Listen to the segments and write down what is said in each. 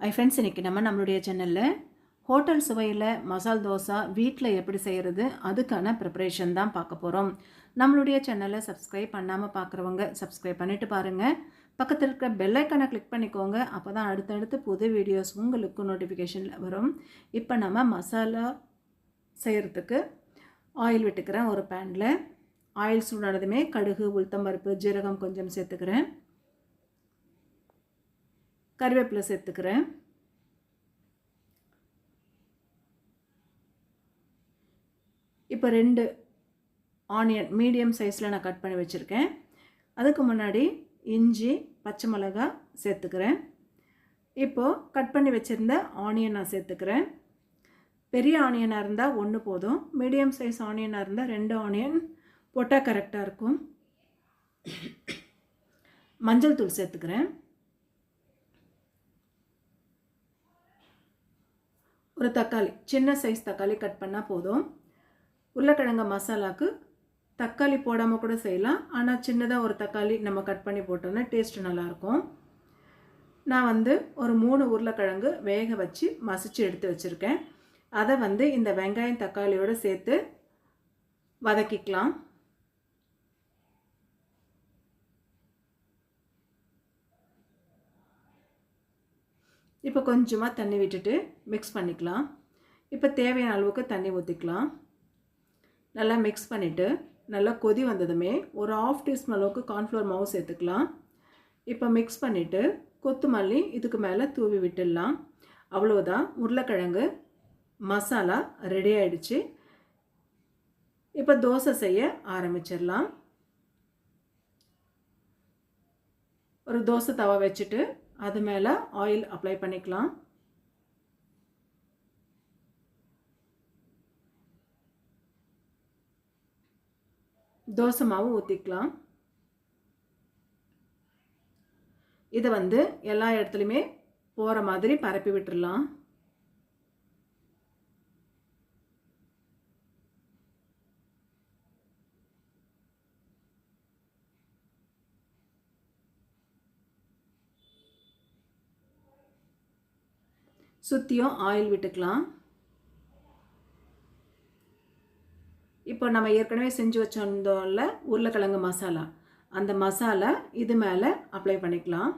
ஐ friends இன்றைக்கி நம்ம நம்மளுடைய சேனலில் ஹோட்டல் சுவையில் மசால் தோசை வீட்டில் எப்படி செய்கிறது அதுக்கான ப்ரிப்பரேஷன் தான் பார்க்க போகிறோம் நம்மளுடைய சேனலை சப்ஸ்கிரைப் பண்ணாமல் பார்க்குறவங்க சப்ஸ்கிரைப் பண்ணிவிட்டு பாருங்கள் பக்கத்தில் இருக்கிற பெல்லைக்கானை கிளிக் பண்ணிக்கோங்க. அப்போ தான் அடுத்தடுத்து புது வீடியோஸ் உங்களுக்கு நோட்டிஃபிகேஷனில் வரும். இப்போ நம்ம மசாலா செய்கிறதுக்கு ஆயில் விட்டுக்கிறேன் ஒரு பேனில் ஆயில் சூடானதுமே கடுகு உளுத்தம்பருப்பு ஜீரகம் கொஞ்சம் சேர்த்துக்கிறேன். கருவேப்பிலை சேர்த்துக்கிறேன். இப்போ ரெண்டு ஆனியன் மீடியம் சைஸில் நான் கட் பண்ணி வச்சுருக்கேன். அதுக்கு முன்னாடி இஞ்சி பச்சை மிளகா சேர்த்துக்கிறேன். இப்போது கட் பண்ணி வச்சுருந்த ஆனியன் நான் சேர்த்துக்கிறேன். பெரிய ஆனியனாக இருந்தால் ஒன்று போதும். மீடியம் சைஸ் ஆனியனாக இருந்தால் ரெண்டு ஆனியன் போட்டால் கரெக்டாக இருக்கும். மஞ்சள் தூள் சேர்த்துக்கிறேன். ஒரு தக்காளி சின்ன சைஸ் தக்காளி கட் பண்ணால் போதும். உருளைக்கிழங்க மசாலாவுக்கு தக்காளி போடாமல் கூட செய்யலாம். ஆனால் சின்னதாக ஒரு தக்காளி நம்ம கட் பண்ணி போட்டோன்னா டேஸ்ட்டு நல்லாயிருக்கும். நான் வந்து ஒரு மூணு உருளைக்கிழங்கு வேக வச்சு மசிச்சு எடுத்து வச்சுருக்கேன். அதை வந்து இந்த வெங்காயம் தக்காளியோடு சேர்த்து வதக்கிக்கலாம். இப்போ கொஞ்சமாக தண்ணி விட்டுட்டு மிக்ஸ் பண்ணிக்கலாம். இப்போ தேவையான அளவுக்கு தண்ணி ஊற்றிக்கலாம் நல்லா மிக்ஸ் பண்ணிவிட்டு நல்லா கொதி வந்ததுமே ஒரு ஆஃப் டீஸ்பூன் அளவுக்கு கார்ன்ஃப்ளவர் மாவு சேர்த்துக்கலாம். இப்போ மிக்ஸ் பண்ணிவிட்டு கொத்தமல்லி இதுக்கு மேலே தூவி விட்டுடலாம். அவ்வளோதான் உருளைக்கிழங்கு மசாலா ரெடி ஆகிடுச்சு இப்போ தோசை செய்ய ஆரம்பிச்சிடலாம். ஒரு தோசை தவா வச்சுட்டு அது மேலே ஆயில் அப்ளை பண்ணிக்கலாம். தோசை மாவு ஊற்றிக்கலாம் இதை வந்து எல்லா இடத்துலையுமே போகிற மாதிரி பரப்பி விட்டுடலாம் சுற்றியும் ஆயில் விட்டுக்கலாம். இப்போ நம்ம ஏற்கனவே செஞ்சு வச்சிருந்தோம்ல உருளைக்கிழங்கு மசாலா. அந்த மசாலா இது மேலே அப்ளை பண்ணிக்கலாம்.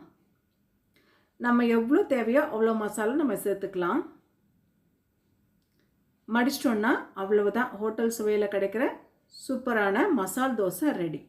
நம்ம எவ்வளோ தேவையோ அவ்வளோ மசாலா நம்ம சேர்த்துக்கலாம். மடிச்சிட்டோன்னா அவ்வளவுதான். ஹோட்டல் சுவையில் கிடைக்கிற சூப்பரான மசால் தோசை ரெடி